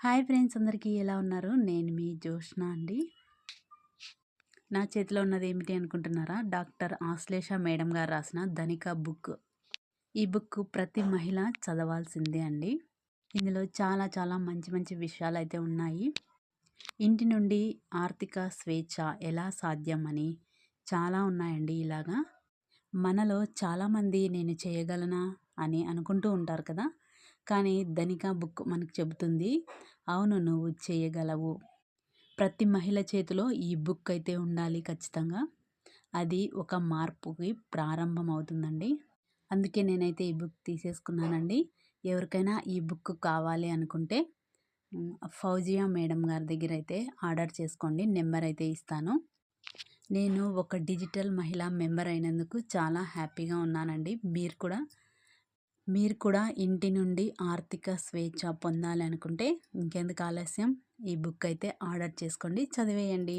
Hi friends అందరికీ ఎలా ఉన్నారు? నేను మీ జోష్న అండి. నా చేతిలో ఉన్నది ఏమిటి అనుకుంటున్నారా? డాక్టర్ ఆశ్లేష మేడం గారు రాసిన ధనిక బుక్. ఈ బుక్ ప్రతి మహిళ చదవాల్సిందే అండి. ఇందులో చాలా చాలా మంచి మంచి విషయాలు అయితే ఉన్నాయి. ఇంటి నుండి ఆర్థిక స్వేచ్ఛ ఎలా సాధ్యమని చాలా ఉన్నాయండి ఇలాగా. మనలో చాలామంది నేను చేయగలనా అని అనుకుంటూ ఉంటారు కదా? కానీ ధనిక బుక్ మనకు చెబుతుంది అవును నువ్వు చేయగలవు. ప్రతి మహిళ చేతిలో ఈ బుక్ అయితే ఉండాలి ఖచ్చితంగా. అది ఒక మార్పుకి ప్రారంభం అవుతుందండి అందుకే నేనైతే ఈ బుక్ తీసేసుకున్నానండి. ఎవరికైనా ఈ బుక్ కావాలి అనుకుంటే ఫౌజియా మేడం గారి దగ్గర అయితే ఆర్డర్ చేసుకోండి నెంబర్ అయితే ఇస్తాను. నేను ఒక డిజిటల్ మహిళా మెంబర్ అయినందుకు చాలా హ్యాపీగా ఉన్నానండి. మీరు కూడా మీరు కూడా ఇంటి నుండి ఆర్థిక స్వేచ్ఛ పొందాలి అనుకుంటే ఇంకెందుకు ఆలస్యం? ఈ బుక్ అయితే ఆర్డర్ చేసుకోండి చదివేయండి.